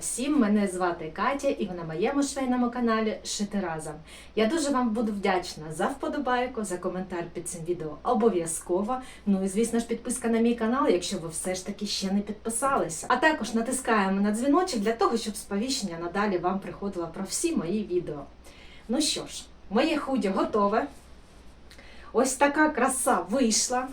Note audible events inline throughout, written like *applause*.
всім! Мене звати Катя і ви на моєму швейному каналі Шити разом. Я дуже вам буду вдячна за вподобайку, за коментар під цим відео обов'язково. Ну і звісно ж підписка на мій канал, якщо ви все ж таки ще не підписалися. А також натискаємо на дзвіночок для того, щоб сповіщення надалі вам приходило про всі мої відео. Ну що ж, моє худі готове. Ось така краса вийшла.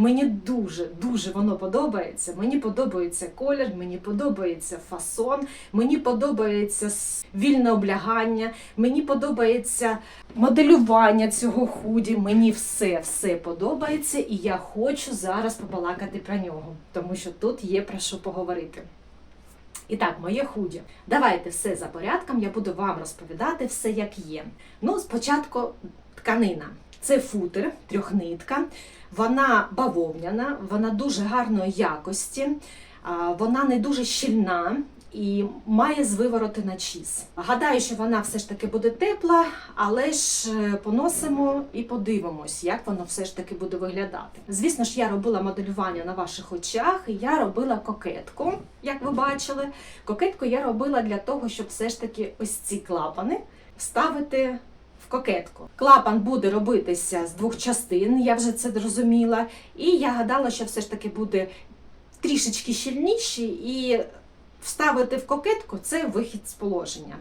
Мені дуже дуже воно подобається. Мені подобається колір, мені подобається фасон, мені подобається вільне облягання, мені подобається моделювання цього худі. Мені все все подобається, і я хочу зараз побалакати про нього, тому що тут є про що поговорити. І так, моє худі. Давайте все за порядком, я буду вам розповідати все як є. Ну, спочатку тканина. Це футер, трьохнитка. Вона бавовняна, вона дуже гарної якості, вона не дуже щільна і має з вивороти на чіз. Гадаю, що вона все ж таки буде тепла, але ж е, поносимо і подивимось, як воно все ж таки буде виглядати. Звісно ж, я робила моделювання на ваших очах, і я робила кокетку, як ви бачили. Кокетку я робила для того, щоб все ж таки ось ці клапани вставити в кокетку. Клапан буде робитися з двох частин, я вже це зрозуміла. І я гадала, що все ж таки буде трішечки щільніший і вставити в кокетку це вихід з положення.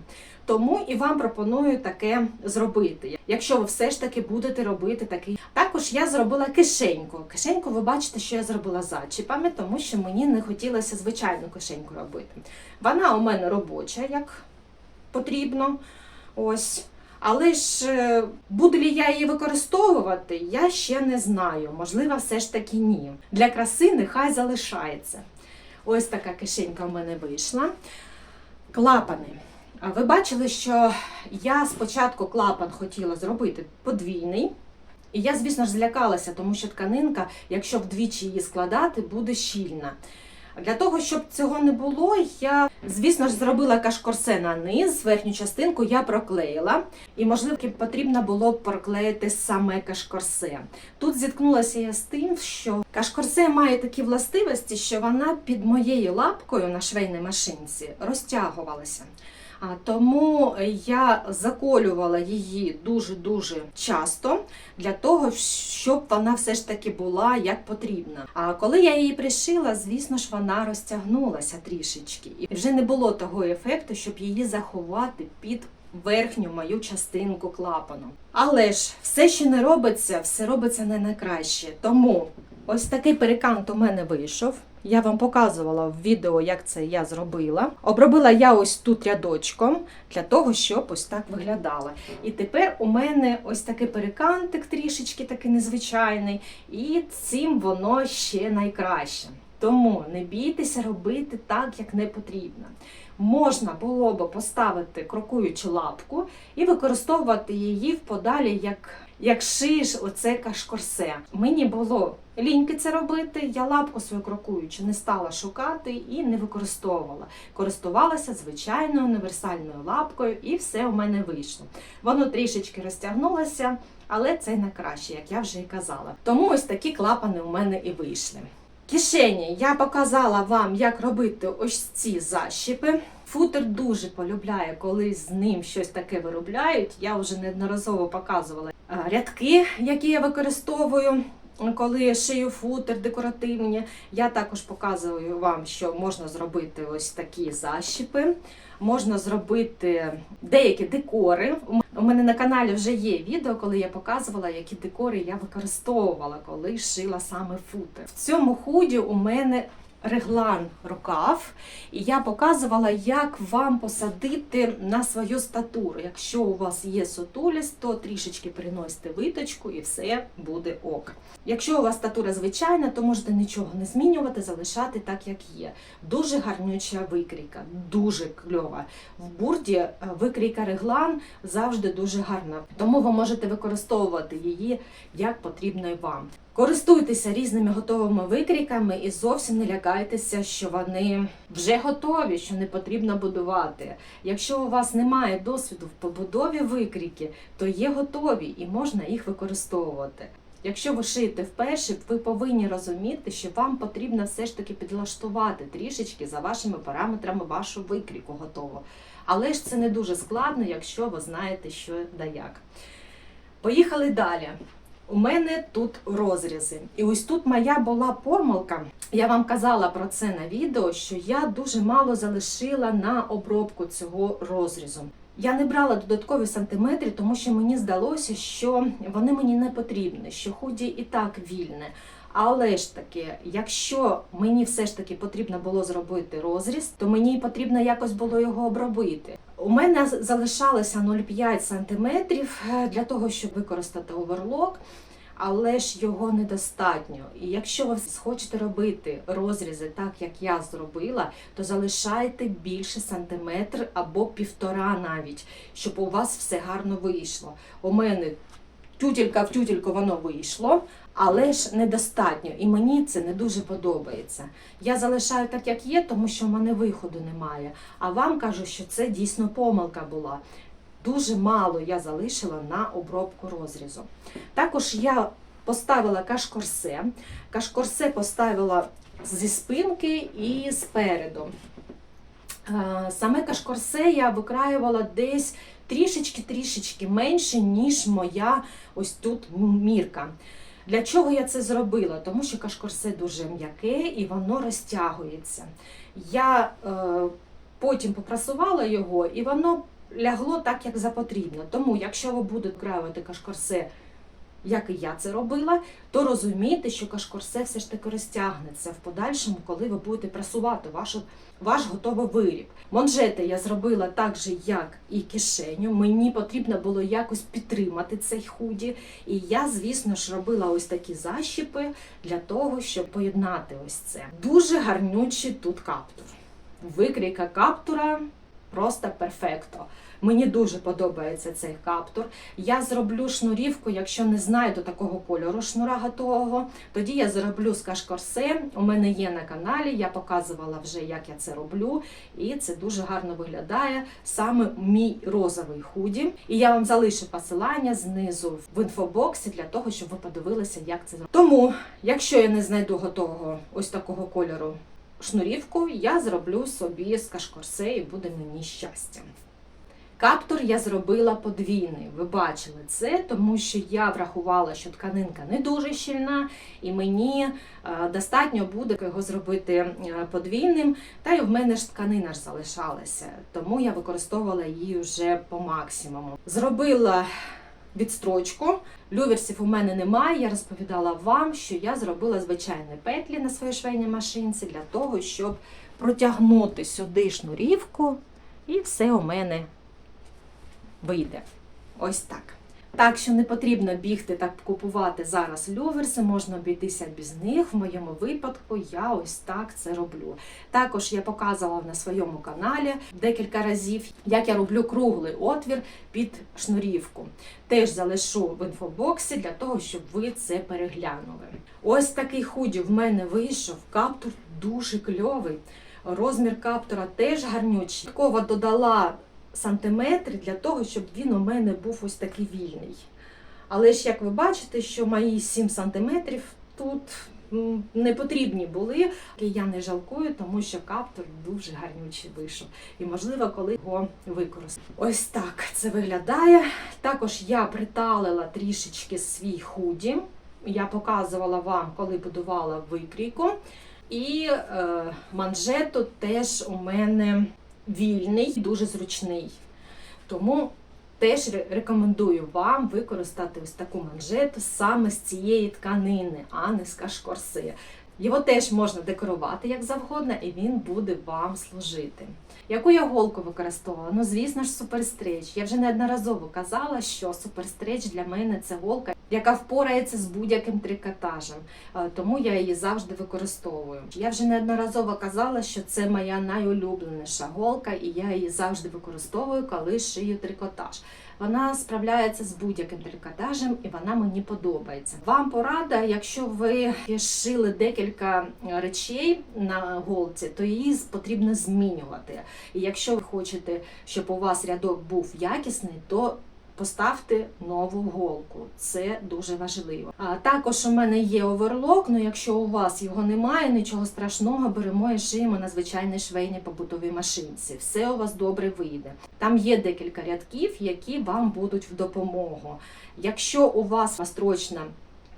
Тому і вам пропоную таке зробити. Якщо ви все ж таки будете робити такий. Також я зробила кишеньку. Кишеньку ви бачите, що я зробила зачіпами, тому що мені не хотілося звичайну кишеньку робити. Вона у мене робоча, як потрібно. Ось. Але ж е, буду ли я її використовувати, я ще не знаю. Можливо, все ж таки ні. Для краси нехай залишається. Ось така кишенька в мене вийшла. Клапани. Ви бачили, що я спочатку клапан хотіла зробити подвійний. І я, звісно ж, злякалася, тому що тканинка, якщо вдвічі її складати, буде щільна. Для того, щоб цього не було, я, звісно ж, зробила кашкорсе на низ, верхню частинку я проклеїла. І, можливо, потрібно було б проклеїти саме кашкорсе. Тут зіткнулася я з тим, що кашкорсе має такі властивості, що вона під моєю лапкою на швейній машинці розтягувалася. Тому я заколювала її дуже-дуже часто для того, щоб вона все ж таки була як потрібно. А коли я її пришила, звісно ж, вона розтягнулася трішечки, і вже не було того ефекту, щоб її заховати під верхню мою частинку клапану. Але ж все, що не робиться, все робиться не найкраще. Тому ось такий перекант у мене вийшов. Я вам показувала в відео, як це я зробила. Обробила я ось тут рядочком для того, щоб ось так виглядало. І тепер у мене ось такий перекантик трішечки такий незвичайний, і цим воно ще найкраще. Тому не бійтеся робити так, як не потрібно. Можна було би поставити крокуючу лапку і використовувати її в подалі як, як шиш, оце кашкорсе. Мені було ліньки це робити, я лапку свою крокуючу не стала шукати і не використовувала. Користувалася звичайною універсальною лапкою, і все у мене вийшло. Воно трішечки розтягнулося, але це не краще, як я вже і казала. Тому ось такі клапани у мене і вийшли. Кишені я показала вам, як робити ось ці защіпи. Футер дуже полюбляє, коли з ним щось таке виробляють. Я вже неодноразово показувала е, рядки, які я використовую. Коли шию футер декоративні, я також показую вам, що можна зробити ось такі защіпи, можна зробити деякі декори. У мене на каналі вже є відео, коли я показувала, які декори я використовувала, коли шила саме футер. В цьому худі у мене реглан рукав, і я показувала, як вам посадити на свою статуру. Якщо у вас є сутулість, то трішечки приносите виточку і все буде ок. Якщо у вас статура звичайна, то можете нічого не змінювати, залишати так, як є. Дуже гарнюча викрійка, дуже кльова. В бурді е, викрійка реглан завжди дуже гарна, тому ви можете використовувати її як потрібно вам. Користуйтеся різними готовими викрійками і зовсім не лякайтеся, що вони вже готові, що не потрібно будувати. Якщо у вас немає досвіду в побудові викрійки, то є готові і можна їх використовувати. Якщо ви шиєте вперше, ви повинні розуміти, що вам потрібно все ж таки підлаштувати трішечки за вашими параметрами вашу викрійку готову. Але ж це не дуже складно, якщо ви знаєте, що да як. Поїхали далі. У мене тут розрізи. І ось тут моя була помилка. Я вам казала про це на відео, що я дуже мало залишила на обробку цього розрізу. Я не брала додаткові сантиметри, тому що мені здалося, що вони мені не потрібні, що худі і так вільне. Але ж таки, якщо мені все ж таки потрібно було зробити розріз, то мені потрібно якось було його обробити. У мене залишалося 0,5 см для того, щоб використати оверлок. Але ж його недостатньо. І якщо ви хочете робити розрізи так, як я зробила, то залишайте більше сантиметр або півтора навіть, щоб у вас все гарно вийшло. У мене тютелька в тютельку воно вийшло, але ж недостатньо, і мені це не дуже подобається. Я залишаю так, як є, тому що в мене виходу немає. А вам кажу, що це дійсно помилка була. Дуже мало я залишила на обробку розрізу. Також я поставила кашкорсе. Кашкорсе поставила зі спинки і спереду. Е, Саме кашкорсе я викраювала десь трішечки-трішечки менше, ніж моя ось тут мірка. Для чого я це зробила? Тому що кашкорсе дуже м'яке і воно розтягується. Я е, потім попрасувала його, і воно лягло так, як запотрібно. Тому, якщо ви будете краювати кашкорсе, як і я це робила, то розумійте, що кашкорсе все ж таки розтягнеться в подальшому, коли ви будете прасувати вашу, ваш готовий виріб. Манжети я зробила так же, як і кишеню. Мені потрібно було якось підтримати цей худі. І я, звісно ж, робила ось такі защіпи для того, щоб поєднати ось це. Дуже гарнючий тут каптур. Викрійка каптура просто перфекто. Мені дуже подобається цей каптур. Я зроблю шнурівку, якщо не знайду такого кольору шнура готового, тоді я зроблю з кашкорсе. У мене є на каналі, я показувала вже, як я це роблю, і це дуже гарно виглядає. Саме мій розовий худі. І я вам залишу посилання знизу в інфобоксі для того, щоб ви подивилися, як це зробити. Тому, якщо я не знайду готового ось такого кольору шнурівку, я зроблю собі з кашкорсе і буде мені щастя. Каптур я зробила подвійний. Ви бачили це, тому що я врахувала, що тканинка не дуже щільна, і мені е, достатньо буде його зробити е, подвійним. Та й в мене ж тканина ж залишалася, тому я використовувала її вже по максимуму. Зробила відстрочку. Люверсів у мене немає. Я розповідала вам, що я зробила звичайні петлі на своїй швейній машинці для того, щоб протягнути сюди шнурівку, і все у мене вийде. Ось так. Так що не потрібно бігти та купувати зараз люверси, можна обійтися без них. В моєму випадку я ось так це роблю. Також я показувала на своєму каналі декілька разів, як я роблю круглий отвір під шнурівку. Теж залишу в інфобоксі для того, щоб ви це переглянули. Ось такий худі в мене вийшов. Каптур дуже кльовий. Розмір каптура теж гарнючий. Такого додала сантиметри для того, щоб він у мене був ось такий вільний. Але ж, як ви бачите, що мої 7 сантиметрів тут не потрібні були. І я не жалкую, тому що каптур дуже гарнючий вийшов. І, можливо, коли його використаю. Ось так це виглядає. Також я приталила трішечки свій худі. Я показувала вам, коли будувала викрійку. І е, манжету теж у мене вільний, дуже зручний. Тому теж рекомендую вам використати ось таку манжету саме з цієї тканини, а не з кашкорси. Його теж можна декорувати як завгодно, і він буде вам служити. Яку я голку використовувала? Ну, звісно ж, суперстреч. Я вже неодноразово казала, що суперстреч для мене це голка, яка впорається з будь-яким трикотажем. Е, Тому я її завжди використовую. Я вже неодноразово казала, що це моя найулюбленіша голка, і я її завжди використовую, коли шию трикотаж. Вона справляється з будь-яким трикотажем і вона мені подобається. Вам порада, якщо ви шили декілька речей на голці, то її потрібно змінювати. І якщо ви хочете, щоб у вас рядок був якісний, то поставте нову голку. Це дуже важливо. А також у мене є оверлок. Ну якщо у вас його немає, нічого страшного, беремо і шиємо на звичайній швейній побутовій машинці. Все у вас добре вийде. Там є декілька рядків, які вам будуть в допомогу. Якщо у вас строчна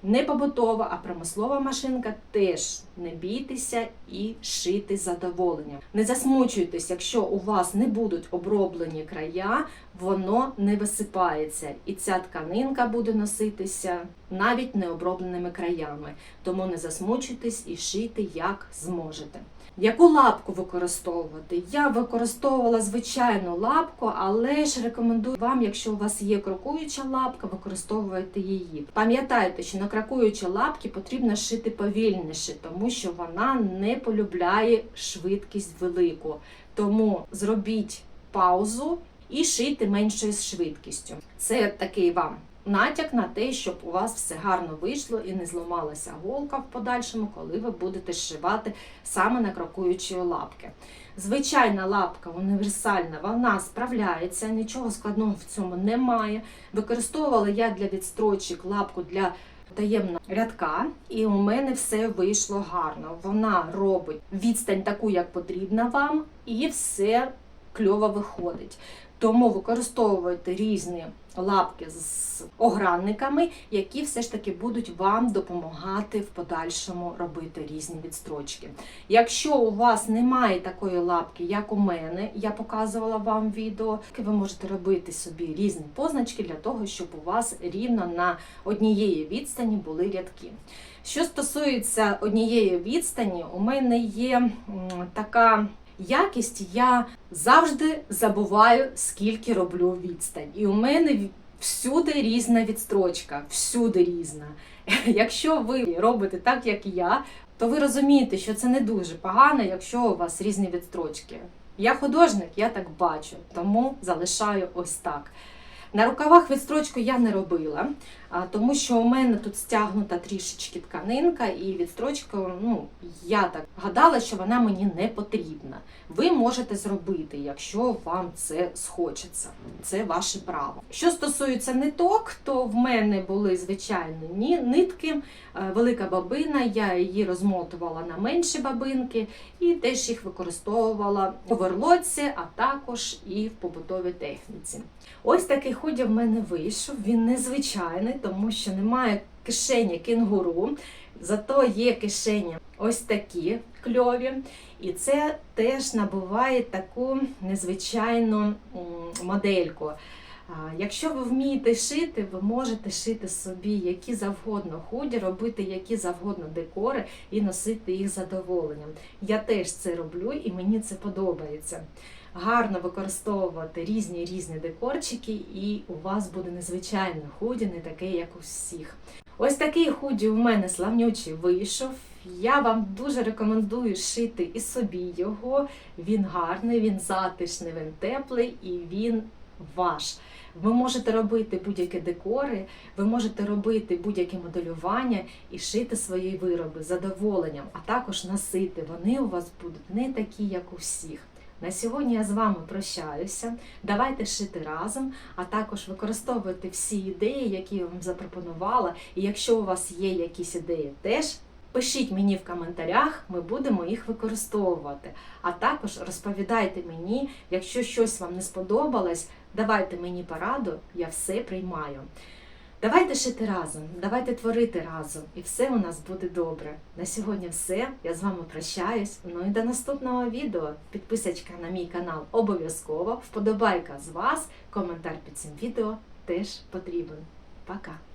не побутова, а промислова машинка, теж не бійтеся і шити задоволенням. Не засмучуйтесь, якщо у вас не будуть оброблені края, воно не висипається, і ця тканинка буде носитися навіть необробленими краями. Тому не засмучуйтесь і шийте як зможете. Яку лапку використовувати? Я використовувала звичайну лапку, але ж рекомендую вам, якщо у вас є крокуюча лапка, використовуйте її. Пам'ятайте, що на крокуючі лапки потрібно шити повільніше, тому що вона не полюбляє швидкість велику. Тому зробіть паузу і шийте меншою швидкістю. Це такий вам натяк на те, щоб у вас все гарно вийшло і не зламалася голка в подальшому, коли ви будете зшивати саме на крокуючі лапки. Звичайна лапка універсальна, вона справляється, нічого складного в цьому немає. Використовувала я для відстрочок лапку для таємного рядка, і у мене все вийшло гарно. Вона робить відстань таку, як потрібна вам, і все кльово виходить. Тому використовуйте різні лапки з огранниками, які все ж таки будуть вам допомагати в подальшому робити різні відстрочки. Якщо у вас немає такої лапки, як у мене, я показувала вам відео, ви можете робити собі різні позначки для того, щоб у вас рівно на однієї відстані були рядки. Що стосується однієї відстані, у мене є така якість, я завжди забуваю, скільки роблю відстань. І у мене всюди різна відстрочка, всюди різна. *laughs* Якщо ви робите так, як я, то ви розумієте, що це не дуже погано, якщо у вас різні відстрочки. Я художник, я так бачу, тому залишаю ось так. На рукавах відстрочку я не робила, тому що у мене тут стягнута трішечки тканинка, і відстрочка, ну я так гадала, що вона мені не потрібна. Ви можете зробити, якщо вам це схочеться. Це ваше право. Що стосується ниток, то в мене були звичайно ні нитки, е, велика бабина. Я її розмотувала на менші бабинки і теж їх використовувала у верлоці, а також і в побутовій техніці. Ось такий худі в мене вийшов. Він незвичайний, тому що немає кишені кенгуру, зато є кишені ось такі кльові. І це теж набуває таку незвичайну модельку. Якщо ви вмієте шити, ви можете шити собі які завгодно худі, робити які завгодно декори і носити їх задоволенням. Я теж це роблю і мені це подобається. Гарно використовувати різні різні декорчики, і у вас буде незвичайне худі, не таке, як у всіх. Ось такий худі у мене славнючий вийшов. Я вам дуже рекомендую шити і собі його. Він гарний, він затишний, він теплий і він ваш. Ви можете робити будь-які декори, ви можете робити будь-які моделювання і шити свої вироби з задоволенням, а також носити. Вони у вас будуть не такі, як у всіх. На сьогодні я з вами прощаюся. Давайте шити разом, а також використовуйте всі ідеї, які я вам запропонувала. І якщо у вас є якісь ідеї, теж пишіть мені в коментарях, ми будемо їх використовувати. А також розповідайте мені, якщо щось вам не сподобалось, давайте мені пораду, я все приймаю. Давайте шити разом, давайте творити разом, і все у нас буде добре. На сьогодні все. Я з вами прощаюсь. Ну і до наступного відео. Підписочка на мій канал обов'язково. Вподобайка з вас, коментар під цим відео теж потрібен. Пока!